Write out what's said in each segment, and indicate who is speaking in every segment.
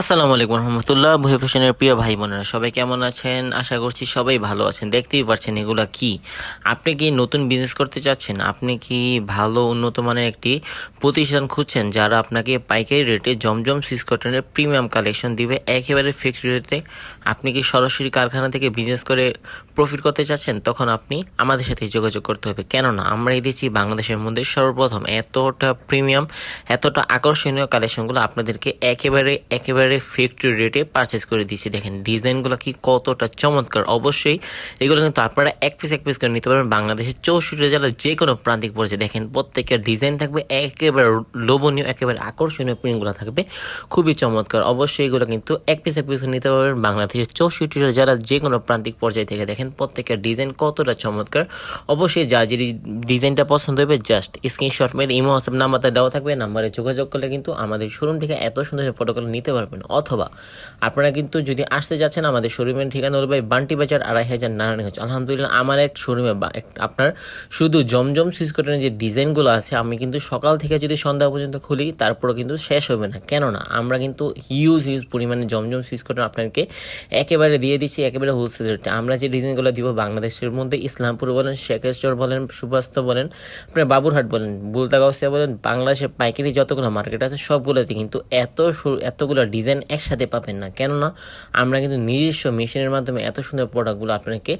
Speaker 1: আসসালামু আলাইকুম রহমতুল্লাহ ভুয়ে ফ্যাশনের প্রিয় ভাই বোনেরা, সবাই কেমন আছেন? আশা করছি সবাই ভালো আছেন। দেখতেই পারছেন এগুলো কি? আপনি কি নতুন বিজনেস করতে চাচ্ছেন? আপনি কি ভালো, উন্নত মানের একটি প্রতিষ্ঠান খুঁজছেন যারা আপনাকে পাইকারি রেটে জমজম সুইস কটনের প্রিমিয়াম কালেকশন দিবে? একেবারে ফিক্সড রেটে আপনি কি সরাসরি কারখানা থেকে বিজনেস করে প্রফিট করতে চাচ্ছেন? তখন আপনি আমাদের সাথে যোগাযোগ করতে হবে। কেননা, আমরা এই দিচ্ছি বাংলাদেশের মধ্যে সর্বপ্রথম এতটা প্রিমিয়াম এতটা আকর্ষণীয় কালেকশনগুলো আপনাদেরকে একেবারে একেবারে ফ্যাক্টরি রেটে পারচেস করে দিচ্ছি দেখেন ডিজাইনগুলো কি কতটা চমৎকার। অবশ্যই এগুলো কিন্তু আপনারা এক পিস এক পিস করে নিতে পারবেন বাংলাদেশের চৌষট্টি জেলার যে কোনো প্রান্তিক পর্যায়ে দেখেন, প্রত্যেকের ডিজাইন থাকবে, একেবারে লোভনীয়, একেবারে আকর্ষণীয় প্রিন্টগুলো থাকবে। খুবই চমৎকার। অবশ্যই এগুলো কিন্তু এক পিস এক পিস নিতে পারবেন বাংলাদেশের চৌষট্টি জেলার যে কোনো প্রান্তিক পর্যায়ে থেকে। দেখেন, প্রত্যেকের ডিজাইন কতটা চমৎকার। অবশ্যই যা যে ডিজাইনটা পছন্দ হবে জাস্ট স্ক্রিনশট মেরে ইমো হোয়াটসঅ্যাপ নাম্বারটা দেওয়া থাকবে। নাম্বারে যোগাযোগ করলে কিন্তু আমাদের শোরুম থেকে এত সুন্দর ফটোগুলো নিতে পারবেন অথবা আপনারা কিন্তু যদি আসতে যাচ্ছেন আমাদের শোরুমের ঠিকানা হলো বান্টি বাজার আড়াই হাজার নারায়ণগঞ্জ। আলহামদুলিল্লাহ আমার এক শোরুমে আপনার শুধু জমজম সুইচ কটনের যে ডিজাইনগুলো আছে, আমি কিন্তু সকাল থেকে যদি সন্ধ্যা পর্যন্ত খুলি, তারপরও কিন্তু শেষ হবে না। কেননা আমরা কিন্তু হিউজ হিউজ পরিমাণে জমজম সুইচ কটন আপনাকে একেবারে দিয়ে দিচ্ছি, একেবারে হোলসেল রেটে আমরা যে ডিজাইনগুলো দিব বাংলাদেশের মধ্যে, ইসলামপুর বলেন শেখেশ্বর বলেন সুবাস্ত বলেন, আপনার বাবুরহাট বলেন, বুলতাগাউসিয়া বলেন, বাংলাদেশের পাইকারি যতগুলো মার্কেট আছে, সবগুলোতে কিন্তু এত এতগুলো ডিজাইন একসাথে পাবেন না। কেননা আমরা কিন্তু নিজস্ব মেশিনের মাধ্যমে এত সুন্দর প্রোডাক্টগুলো আপনাকে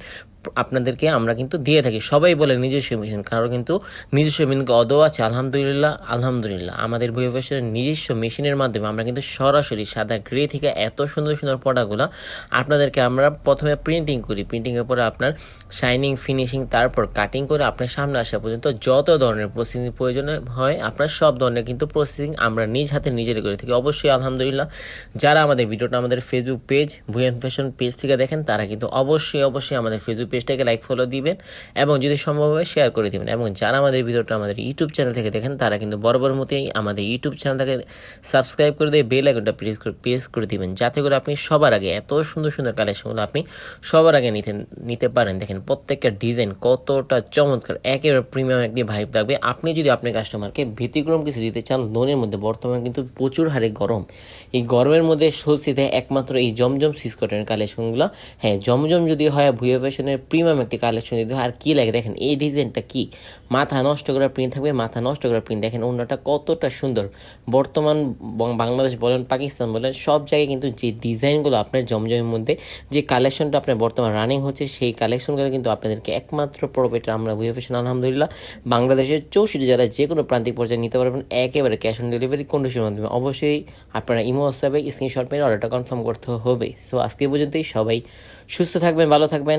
Speaker 1: আপনাদেরকে আমরা কিন্তু দিয়ে থাকি। সবাই বলে নিজস্ব মেশিন কারণ কিন্তু নিজস্ব মেশিন অদৌ আছে, আলহামদুলিল্লাহ আলহামদুলিল্লাহ। আমাদের অফিসের নিজস্ব মেশিনের মাধ্যমে আমরা কিন্তু সরাসরি সাদা গ্রে থেকে এত সুন্দর সুন্দর প্রোডাক্টগুলো আপনাদেরকে আমরা প্রথমে প্রিন্টিং করি। প্রিন্টিংয়ের পরে আপনার শাইনিং ফিনিশিং তারপর কাটিং করে আপনার সামনে আসা পর্যন্ত যত ধরনের প্রসেসিং প্রয়োজন হয়, আপনার সব ধরনের কিন্তু প্রসেসিং আমরা নিজ হাতে নিজেরাই করে থাকি। অবশ্যই আলহামদুলিল্লাহ, যারা আমাদের ভিডিওটা আমাদের ফেসবুক পেজ ভুয়েন ফ্যাশন পেজ থেকে দেখেন, তারা কিন্তু অবশ্যই অবশ্যই আমাদের ফেসবুক পেজটাকে লাইক ফলো দিবেন এবং যদি সম্ভব হয় শেয়ার করে দিবেন। এবং যারা আমাদের ভিডিওটা আমাদের ইউটিউব চ্যানেল থেকে দেখেন, তারা কিন্তু বরাবর মতোই আমাদের ইউটিউব চ্যানেলটাকে সাবস্ক্রাইব করে দিয়ে বেল আইকনটা প্রেস করে প্রেস করে দিবেন, যাতে করে আপনি সবার আগে এত সুন্দর সুন্দর কালেকশনগুলো আপনি সবার আগে নিতে নিতে পারেন। দেখেন প্রত্যেকটা ডিজাইন কতটা চমৎকার, একেবারে প্রিমিয়াম একটি ভাইব থাকবে। আপনি যদি আপনার কাস্টমারকে ভীতিক্রম কিছু দিতে চান, লোনের মধ্যে বর্তমানে কিন্তু প্রচুর হারে গরম। এই গরমের মধ্যে স্বস্তি দেয় একমাত্র এই জমজম সিস কটনের কালেকশনগুলো হ্যাঁ জমজম যদি হয়, ভুয়ে ফ্যাশনের প্রিমিয়াম একটি কালেকশন দিতে আর কি লাগে দেখেন, এই ডিজাইনটা কি? মাথা নষ্ট করা প্রিন্ট থাকবে, মাথা নষ্ট করা প্রিন্ট দেখেন অন্যটা কতটা সুন্দর। বর্তমান বাংলাদেশ বলেন, পাকিস্তান বলেন, সব জায়গায় কিন্তু যে ডিজাইনগুলো আপনার জমজমের মধ্যে, যে কালেকশনটা আপনার বর্তমান রানিং হচ্ছে, সেই কালেকশনগুলো কিন্তু আপনাদেরকে একমাত্র প্রোভাইডার আমরা ভুয়ে ফ্যাশন আলহামদুলিল্লাহ। বাংলাদেশের চৌষট্টি জেলায় যে কোনো প্রান্তিক পর্যায়ে নিতে পারবেন, একেবারে ক্যাশ অন ডেলিভারি কন্ডিশনের মাধ্যমে। অবশ্যই আপনারা ইমো হোয়াটসঅ্যাপে স্ক্রিনশট মেরে অর্ডারটা কনফার্ম করতে হবে। সো আজকে পর্যন্তই, সবাই সুস্থ থাকবেন, ভালো থাকবেন।